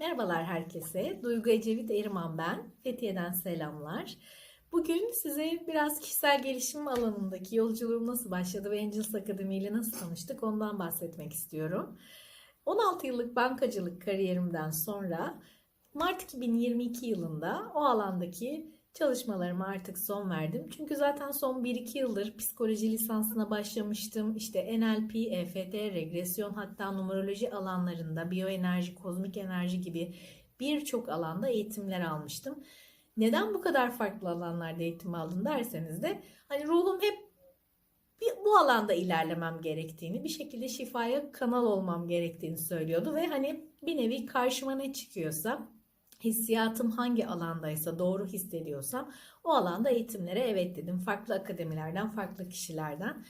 Merhabalar herkese. Duygu Ecevit Eriman ben. Fethiye'den selamlar. Bugün size biraz kişisel gelişim alanındaki yolculuğum nasıl başladı ve Angels Akademi ile nasıl tanıştık ondan bahsetmek istiyorum. 16 yıllık bankacılık kariyerimden sonra Mart 2022 yılında o alandaki çalışmalarıma artık son verdim. Çünkü zaten son 1-2 yıldır psikoloji lisansına başlamıştım. İşte NLP, EFT, regresyon hatta numeroloji alanlarında biyoenerji, kozmik enerji gibi birçok alanda eğitimler almıştım. Neden bu kadar farklı alanlarda eğitim aldım derseniz de hani ruhum hep bir, bu alanda ilerlemem gerektiğini, bir şekilde şifaya kanal olmam gerektiğini söylüyordu ve hani bir nevi karşıma ne çıkıyorsa hissiyatım hangi alandaysa doğru hissediyorsam o alanda eğitimlere evet dedim. Farklı akademilerden, farklı kişilerden.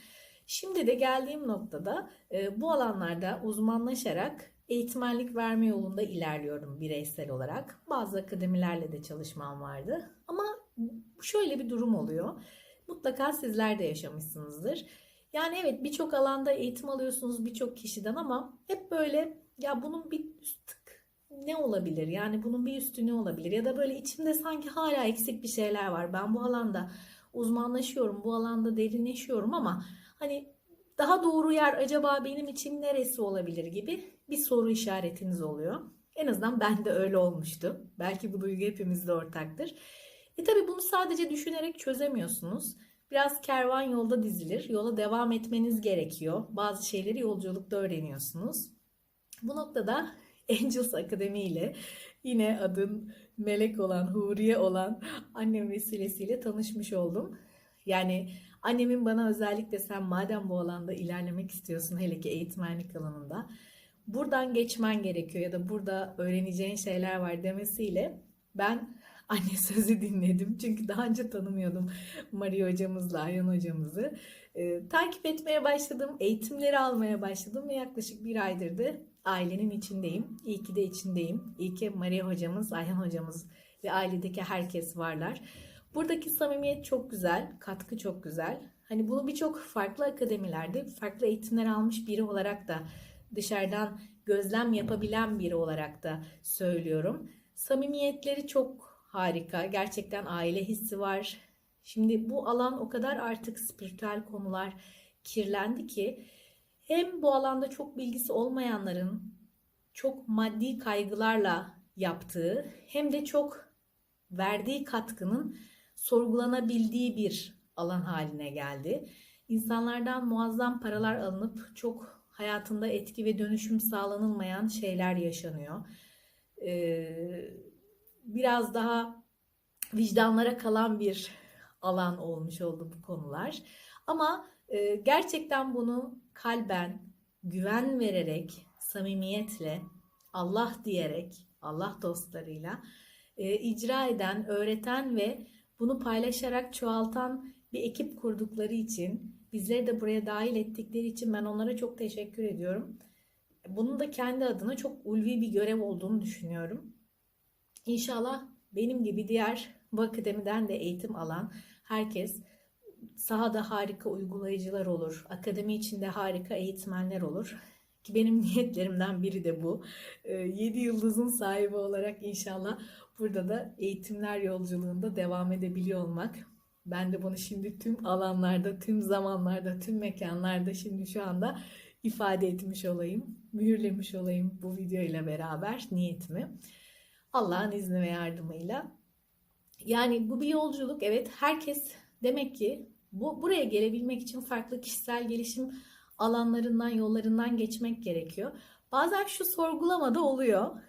Şimdi de geldiğim noktada e, bu alanlarda uzmanlaşarak eğitmenlik verme yolunda ilerliyorum bireysel olarak. Bazı akademilerle de çalışmam vardı. Ama şöyle bir durum oluyor. Mutlaka sizler de yaşamışsınızdır. Yani evet birçok alanda eğitim alıyorsunuz birçok kişiden ama hep böyle ya bunun bir ne olabilir? Yani bunun bir üstü ne olabilir? Ya da böyle içimde sanki hala eksik bir şeyler var. Ben bu alanda uzmanlaşıyorum, bu alanda derinleşiyorum ama hani daha doğru yer acaba benim için neresi olabilir gibi bir soru işaretiniz oluyor. En azından bende öyle olmuştu. Belki bu duygu hepimizde ortaktır. E tabi bunu sadece düşünerek çözemiyorsunuz. Biraz kervan yolda dizilir. Yola devam etmeniz gerekiyor. Bazı şeyleri yolculukta öğreniyorsunuz. Bu noktada Angels Akademi ile yine adın melek olan, huriye olan annem vesilesiyle tanışmış oldum. Yani annemin bana özellikle sen madem bu alanda ilerlemek istiyorsun hele ki eğitmenlik alanında buradan geçmen gerekiyor ya da burada öğreneceğin şeyler var demesiyle ben anne sözü dinledim. Çünkü daha önce tanımıyordum Maria hocamızla, Ayhan hocamızı. Ee, takip etmeye başladım, eğitimleri almaya başladım ve yaklaşık bir aydır da ailenin içindeyim. İyi ki de içindeyim. İyi ki Maria hocamız, Ayhan hocamız ve ailedeki herkes varlar. Buradaki samimiyet çok güzel, katkı çok güzel. Hani bunu birçok farklı akademilerde farklı eğitimler almış biri olarak da dışarıdan gözlem yapabilen biri olarak da söylüyorum. Samimiyetleri çok harika. Gerçekten aile hissi var. Şimdi bu alan o kadar artık spiritüel konular kirlendi ki hem bu alanda çok bilgisi olmayanların çok maddi kaygılarla yaptığı hem de çok verdiği katkının sorgulanabildiği bir alan haline geldi. İnsanlardan muazzam paralar alınıp çok hayatında etki ve dönüşüm sağlanılmayan şeyler yaşanıyor. Ee, biraz daha vicdanlara kalan bir alan olmuş oldu bu konular. Ama e, gerçekten bunu kalben, güven vererek, samimiyetle, Allah diyerek, Allah dostlarıyla e, icra eden, öğreten ve bunu paylaşarak çoğaltan bir ekip kurdukları için, bizleri de buraya dahil ettikleri için ben onlara çok teşekkür ediyorum. Bunun da kendi adına çok ulvi bir görev olduğunu düşünüyorum. İnşallah benim gibi diğer bu akademiden de eğitim alan herkes sahada harika uygulayıcılar olur. Akademi içinde harika eğitmenler olur. Ki benim niyetlerimden biri de bu. 7 ee, yıldızın sahibi olarak inşallah burada da eğitimler yolculuğunda devam edebiliyor olmak. Ben de bunu şimdi tüm alanlarda, tüm zamanlarda, tüm mekanlarda şimdi şu anda ifade etmiş olayım, mühürlemiş olayım bu video ile beraber niyetimi. Allah'ın izni ve yardımıyla. Yani bu bir yolculuk. Evet herkes demek ki bu buraya gelebilmek için farklı kişisel gelişim alanlarından, yollarından geçmek gerekiyor. Bazen şu sorgulamada oluyor.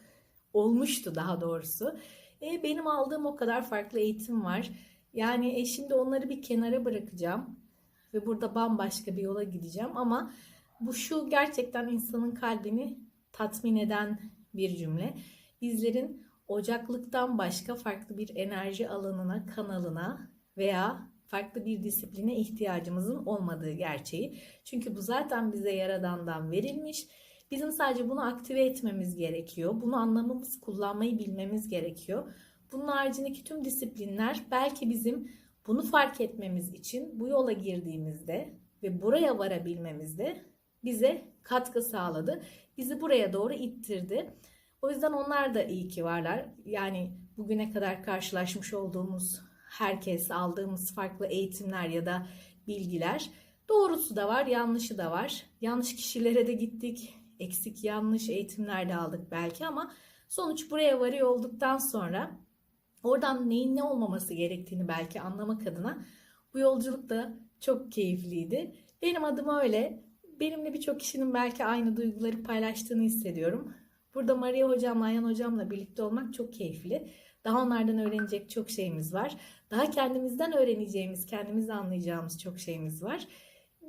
Olmuştu daha doğrusu. E, benim aldığım o kadar farklı eğitim var. Yani e, şimdi onları bir kenara bırakacağım ve burada bambaşka bir yola gideceğim ama bu şu gerçekten insanın kalbini tatmin eden bir cümle. Bizlerin ocaklıktan başka farklı bir enerji alanına, kanalına veya farklı bir disipline ihtiyacımızın olmadığı gerçeği. Çünkü bu zaten bize yaradandan verilmiş. Bizim sadece bunu aktive etmemiz gerekiyor. Bunu anlamamız, kullanmayı bilmemiz gerekiyor. Bunun haricindeki tüm disiplinler belki bizim bunu fark etmemiz için bu yola girdiğimizde ve buraya varabilmemizde bize katkı sağladı. Bizi buraya doğru ittirdi. O yüzden onlar da iyi ki varlar. Yani bugüne kadar karşılaşmış olduğumuz herkes, aldığımız farklı eğitimler ya da bilgiler doğrusu da var, yanlışı da var. Yanlış kişilere de gittik. Eksik yanlış eğitimler de aldık belki ama sonuç buraya varıyor olduktan sonra oradan neyin ne olmaması gerektiğini belki anlamak adına bu yolculuk da çok keyifliydi. Benim adım öyle. Benimle birçok kişinin belki aynı duyguları paylaştığını hissediyorum. Burada Maria hocamla, Ayhan hocamla birlikte olmak çok keyifli. Daha onlardan öğrenecek çok şeyimiz var. Daha kendimizden öğreneceğimiz, kendimizi anlayacağımız çok şeyimiz var.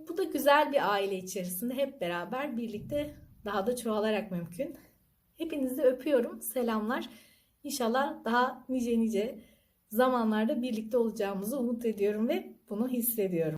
Bu da güzel bir aile içerisinde hep beraber birlikte daha da çoğalarak mümkün. Hepinizi öpüyorum. Selamlar. İnşallah daha nice nice zamanlarda birlikte olacağımızı umut ediyorum ve bunu hissediyorum.